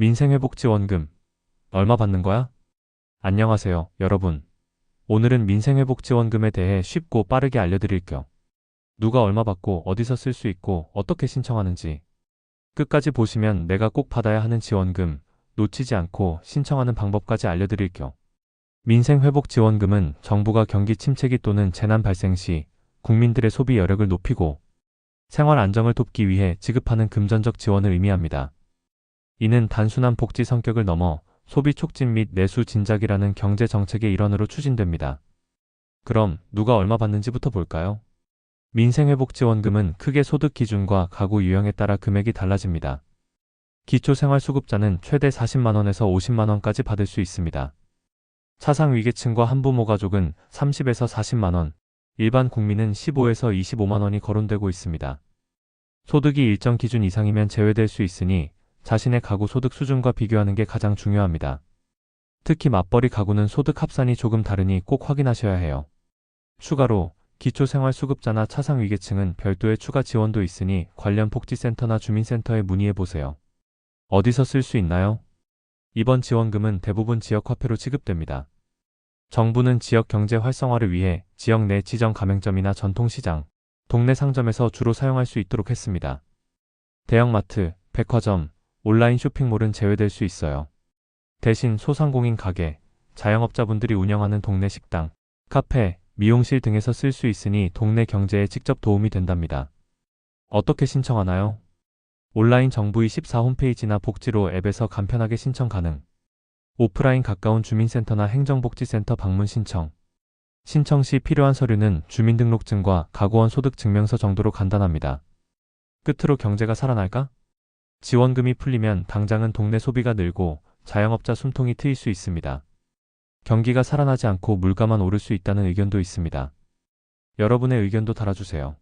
민생회복지원금. 얼마 받는 거야? 안녕하세요, 여러분. 오늘은 민생회복지원금에 대해 쉽고 빠르게 알려드릴 겸 누가 얼마 받고 어디서 쓸 수 있고 어떻게 신청하는지 끝까지 보시면 내가 꼭 받아야 하는 지원금 놓치지 않고 신청하는 방법까지 알려드릴 겸 민생회복지원금은 정부가 경기 침체기 또는 재난 발생 시 국민들의 소비 여력을 높이고 생활 안정을 돕기 위해 지급하는 금전적 지원을 의미합니다. 이는 단순한 복지 성격을 넘어 소비 촉진 및 내수 진작이라는 경제 정책의 일환으로 추진됩니다. 그럼 누가 얼마 받는지부터 볼까요? 민생회복지원금은 크게 소득 기준과 가구 유형에 따라 금액이 달라집니다. 기초생활수급자는 최대 40만원에서 50만원까지 받을 수 있습니다. 차상 위계층과 한부모 가족은 30에서 40만원, 일반 국민은 15에서 25만원이 거론되고 있습니다. 소득이 일정 기준 이상이면 제외될 수 있으니 자신의 가구 소득 수준과 비교하는 게 가장 중요합니다. 특히 맞벌이 가구는 소득 합산이 조금 다르니 꼭 확인하셔야 해요. 추가로 기초생활수급자나 차상위계층은 별도의 추가 지원도 있으니 관련 복지센터나 주민센터에 문의해 보세요. 어디서 쓸 수 있나요? 이번 지원금은 대부분 지역 화폐로 지급됩니다. 정부는 지역 경제 활성화를 위해 지역 내 지정 가맹점이나 전통시장, 동네 상점에서 주로 사용할 수 있도록 했습니다. 대형마트, 백화점, 온라인 쇼핑몰은 제외될 수 있어요. 대신 소상공인 가게, 자영업자분들이 운영하는 동네 식당, 카페, 미용실 등에서 쓸 수 있으니 동네 경제에 직접 도움이 된답니다. 어떻게 신청하나요? 온라인 정부 24 홈페이지나 복지로 앱에서 간편하게 신청 가능. 오프라인 가까운 주민센터나 행정복지센터 방문 신청. 신청 시 필요한 서류는 주민등록증과 가구원 소득증명서 정도로 간단합니다. 끝으로 경제가 살아날까? 지원금이 풀리면 당장은 동네 소비가 늘고 자영업자 숨통이 트일 수 있습니다. 경기가 살아나지 않고 물가만 오를 수 있다는 의견도 있습니다. 여러분의 의견도 달아주세요.